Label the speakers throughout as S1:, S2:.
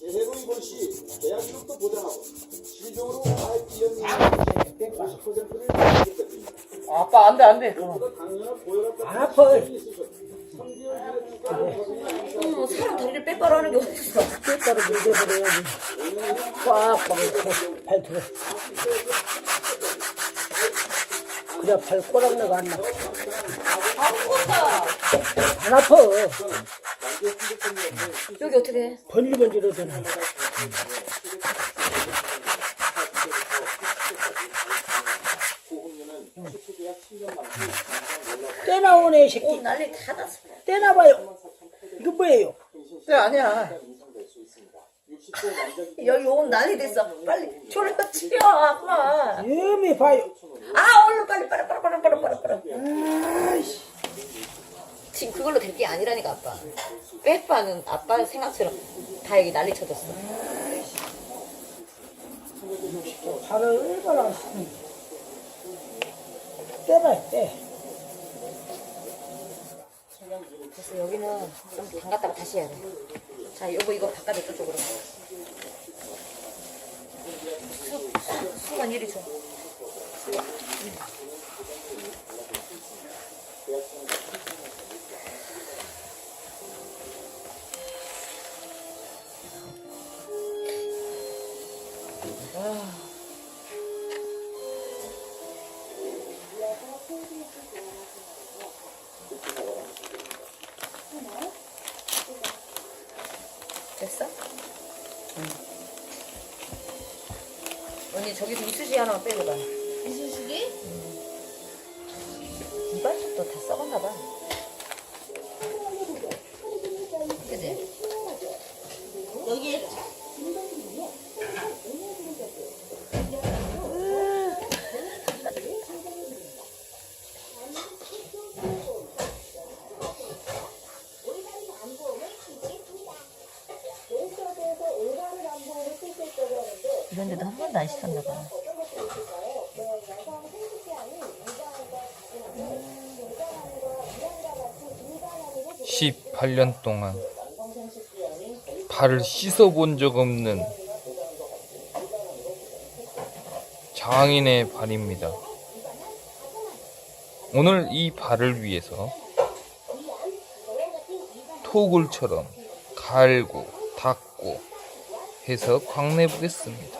S1: 대해로 이번 시 계약 기록도 보장하고 시종으로 IP 연료의 50%를 지급했습니다.
S2: 아빠 안돼 안돼.
S1: 무엇보다 당연한 고혈압 같은
S3: 아파.
S1: 질병이 있으셔도 3개월 뒤에 추가로 거동이
S4: 음, 사람 다리를 빼빠로 하는 게 어딨어.
S3: 뼈가루 밀어버려야지. 꽉 막고 발톱에. 그래 발 꼬랑내가 안 나. 안 아파.
S4: 여기 어떻게 해?
S3: 번질번질하잖아. 떼나오네 이 새끼.
S4: 오, 난리 다 났어.
S3: 떼나봐요. 이거 뭐예요?
S2: 네 아니야.
S4: 여기 온 난리 됐어. 빨리 졸려 치워, 아빠.
S3: 유미 봐요.
S4: 아, 얼른 빨리, 빨리, 빨리, 빨리, 빨리, 빨리, 빨리. 지금 그걸로 될 게 아니라니까, 아빠. 빼빠는 아빠 생각처럼 다 여기 난리 쳐졌어.
S3: 발을 얼마나. 떼봐요 떼.
S4: 그래서 여기는 좀 담갔다가 다시 해야 돼. 자, 요거 이거 바꿔줘, 저쪽으로. 수, 수, 수건 이리 줘. 됐어? 저기서 이쑤시 하나만 빼줘봐.
S5: 이쑤시개?
S4: 이발톱도 다 썩었나 봐. 이런 데도 한 번도 안 씻었나 봐.
S6: 18년 동안 발을 씻어본 적 없는 장인의 발입니다. 오늘 이 발을 위해서 토굴처럼 갈고 닦고 해서 광내 보겠습니다.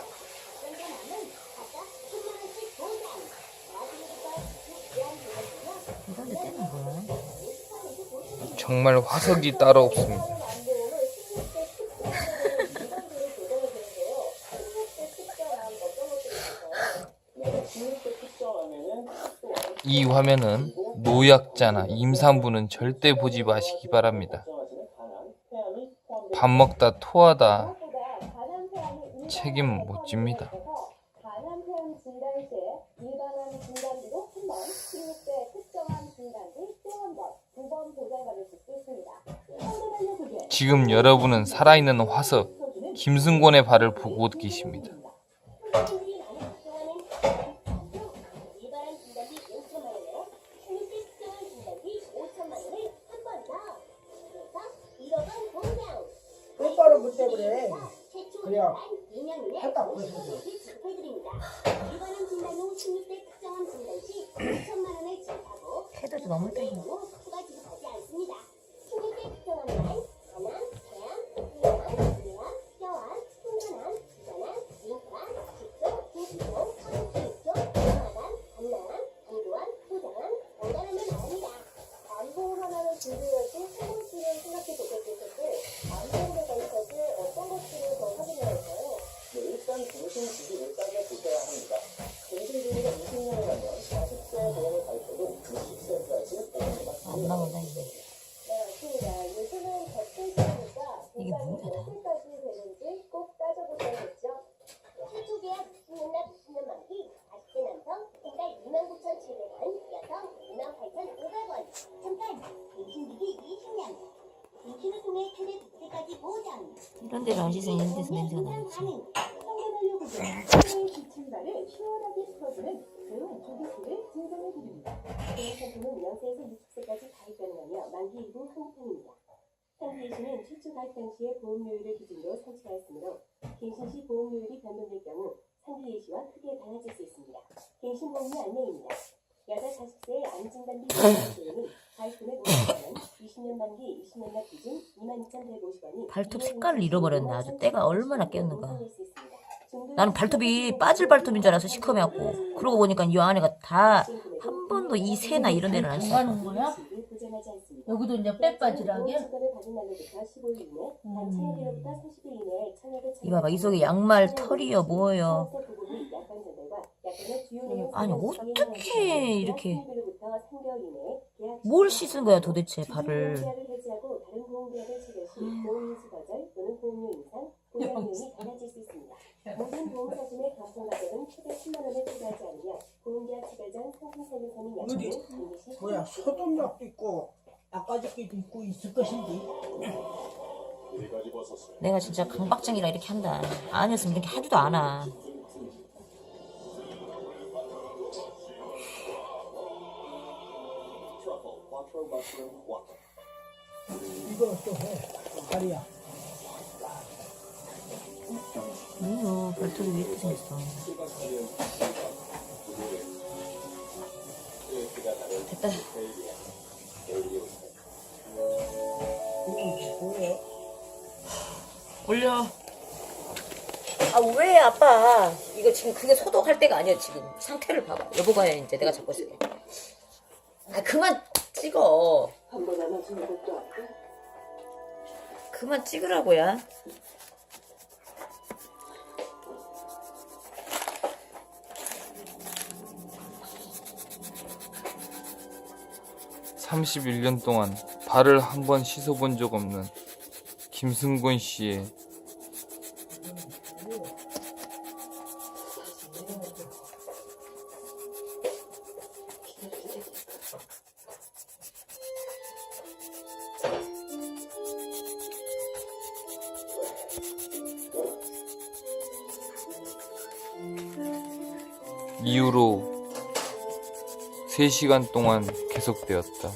S6: 정말 화석이 따로 없습니다. 이 화면은 노약자나 임산부는 절대 보지 마시기 바랍니다. 밥 먹다 토하다 책임 못 집니다.
S7: 간암폐암 진단 시에 일반암 진단비로 한 번, 16대 특정암 진단비 또 한 번, 두 번 보장받을 수 있습니다. 상대방의
S6: 지금 여러분은 살아있는 화석 김승곤의 발을 보고 계십니다.
S7: 일반암 진단비 5천만 원으로 16대 특정암 진단비 5천
S4: 이제.
S7: 네, 맞습니다. 요즘은 덧대시니까
S4: 이게 뭐야?
S7: 되는지 꼭 따져보셔야겠죠. 20년 납 20년 만기 40대 남성 한달 29,700원 여성 28,500원 잠깐 임신기기 20년 임신을 통해 최대 2세까지 보장
S4: 이런 데를 안 씻으면 이런 데서 냄새가
S7: 성의 기침발을 시원하게 풀어주는 새로운 조기술을 증정해드립니다. 이 상품은 0세에서 60세까지 가입 가능하며 만기 이후 한국입니다 시는 최초 가입 당시의 보험료율을 기준으로 산출하였으므로 갱신 시 보험료율이 변동될 경우 상기의 시와 크게 달라질 수 있습니다. 갱신 보험료 안내입니다. 여자 40세 안진단비 보험료는 가입금액 50만원, 20년 만기 20년 납 기준 22,150원이
S4: 발톱 색깔을 잃어버렸네. 아주 때가 얼마나 깼는가. 나는 발톱이 빠질 발톱인 줄 알아서 시커매갖고 그러고 보니까 이 안에가 다 한 번도 이 새나 이런 데는 안 써.
S5: 가는 거야? 여기도 이제 빼빠지라게?
S4: 이봐봐 이 속에 양말 털이요 뭐요. 아니 어떻게 이렇게 뭘 씻은 거야 도대체 발을.
S7: 모 든 보험사진의 감정 가격은 최대 10만 원에 초과하지 않으며 보험계약 체결 전 상품 설명서는
S3: 어디?
S7: 약관은 반드시
S3: 뭐야 소독약도 있고 아까저기도 있고 있을 것인데
S4: 내가 진짜 강박증이라 이렇게 한다. 아니었으면 이렇게 하지도 않아.
S3: 이거 또 해 다리야
S4: 뭐요 발톱이 왜 이렇게 생겼어. 됐다.
S3: 뭐야
S2: 올려.
S4: 아 왜 아빠? 이거 지금 그게 소독할 때가 아니야 지금. 상태를 봐봐. 여보 봐야 이제 내가 잡고 있을게. 아 그만 찍어. 그만 찍으라고야
S6: 31년 동안 발을 한 번 씻어본 적 없는 김승곤 씨의 이후로 3시간 동안 계속되었다.